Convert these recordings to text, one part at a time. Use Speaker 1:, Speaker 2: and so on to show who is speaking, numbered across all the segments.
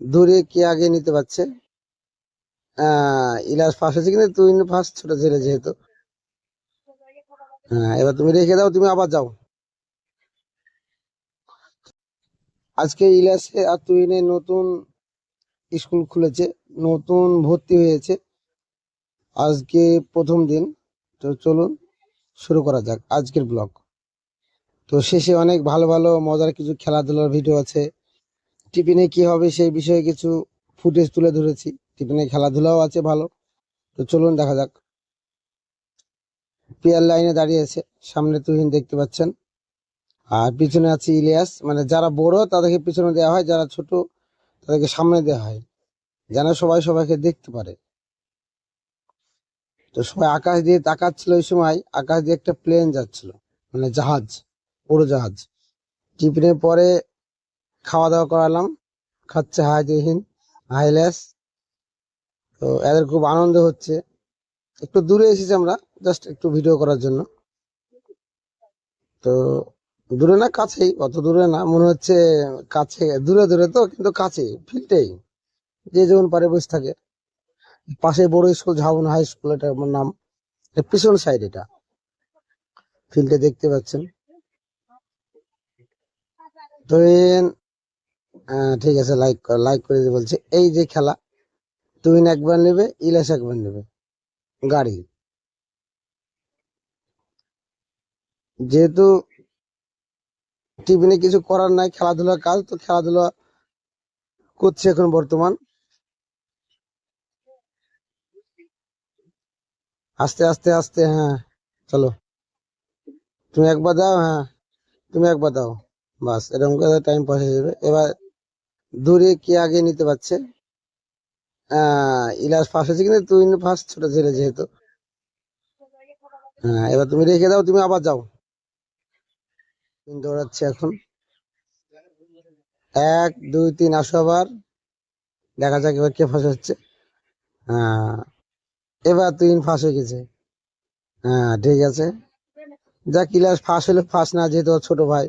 Speaker 1: দূরে কে আগে নিতে পারছে? ইলাস ফার্স্ট হচ্ছে কিন্তু তুই ফার্স্ট ছোট ছেলে যেহেতু। হ্যাঁ এবার তুমি রেখে দাও, তুমি আবার যাও। আজকে ইলাসে আর তুইনে নতুন স্কুল খুলেছে, নতুন ভর্তি হয়েছে। আজকে প্রথম দিন, তো চলুন শুরু করা যাক আজকের ব্লগ। তো শেষে অনেক ভালো ভালো মজার কিছু খেলাধুলার ভিডিও আছে। টিফিনে কি হবে সেই বিষয়ে কিছু ফুটেজ তুলে ধরেছি। টিফিনে খেলাধুলাও আছে ভালো। তো চলুন দেখা যাক। পিয়ার লাইনে দাঁড়িয়ে আছে। সামনে তুহিন দেখতে পাচ্ছেন। আর পিছনে আছে ইলিয়াস। মানে যারা বড়, তাদেরকে পিছনে দেওয়া হয়। যারা ছোট, তাদেরকে সামনে দেওয়া হয়। যেন সবাই সবাইকে দেখতে পারে। তো সবাই আকাশ দিয়ে তাকাচ্ছিল ওই সময়। আকাশ দিয়ে একটা প্লেন যাচ্ছিল। মানে জাহাজ উড়োজাহাজ টিফিনের পরে খাওয়া দাওয়া করালাম, খাচ্ছে হাই দিহিন হাইলেস তো এদের খুব আনন্দ হচ্ছে। একটু দূরে এসেছি আমরা জাস্ট একটু ভিডিও করার জন্য। তো দূরে না, কাছেই, অত দূরে না, মনে হচ্ছে কাছে, দূরে দূরে তো, কিন্তু কাছে ফিল্ডেই যে যেমন পারে বসে থাকে। পাশে বড় স্কুল ঝাউন হাই স্কুল, এটা আমার নাম। পিছন সাইড এটা। ফিল্ডে দেখতে পাচ্ছেন। তো ঠিক আছে লাইক লাইক করে দিয়ে বলছে, এই যে খেলা তুমিন একবার নেবে ইলাস একবার নেবে, গাড়ি। যেহেতু টিফিনে কিছু করার নাই, খেলাধুলার কাজ, তো খেলাধুলা করছে এখন বর্তমান। আস্তে আস্তে আস্তে হ্যাঁ চলো। তুমি একবার দাও হ্যাঁ তুমি একবার দাও, বাস, এরকম করে টাইম পাস হয়ে যাবে। এবার দূরে কে আগে নিতে পারছে? ইলাস ফার্স্ট হচ্ছে কিন্তু তুই ফার্স্ট ছোট ছেলে যেহেতু। হ্যাঁ এবার তুমি রেখে দাও, তুমি আবার যাও। তুমি দৌড়াচ্ছে এখন। এক, দুই, তিন, আসো আবার। দেখা যাক এবার কে ফাঁস হচ্ছে। হ্যাঁ এবার তুই ফাঁস হয়ে গেছে। হ্যাঁ ঠিক আছে। যা কিলাস ফাঁস হলে ফাঁস না, যেহেতু ছোট ভাই।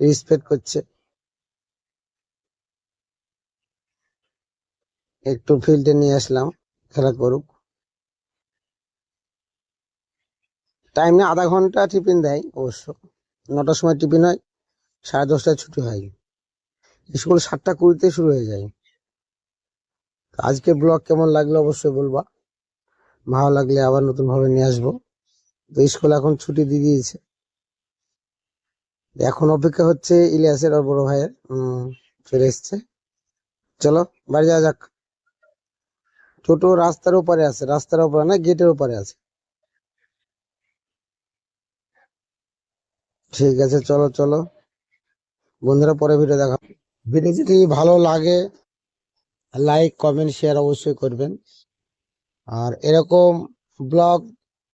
Speaker 1: রেসপেক্ট করছে। একটু ফিল্ডে নিয়ে আসলাম, খেলা করুক। টাইম না, আধা ঘণ্টা টিফিন দেয় অবশ্য। নটার সময় টিফিন হয়, সাড়ে দশটায় ছুটি হয়। স্কুল সাতটা কুড়িতে শুরু হয়ে যায়। আজকে ব্লগ কেমন লাগল অবশ্যই বলবা। ভালো লাগলে আবার নতুন ভাবে নিয়ে আসব। তো স্কুল এখন ছুটি দিয়ে দিয়েছে। এখন অপেক্ষা হচ্ছে ইলিয়াসের ওর বড় ভাইয়ের চলে এসছে। চলো, বাড়ি যাওয়া যাক। টোটো রাস্তার উপরে আছে, রাস্তার উপরে না, গেটের উপরে আছে। ঠিক আছে, চলো চলো। বন্ধুরা, পরে ভিডিও দেখা ভিডিও যদি ভালো লাগে লাইক কমেন্ট শেয়ার অবশ্যই করবেন। আর এরকম ব্লগ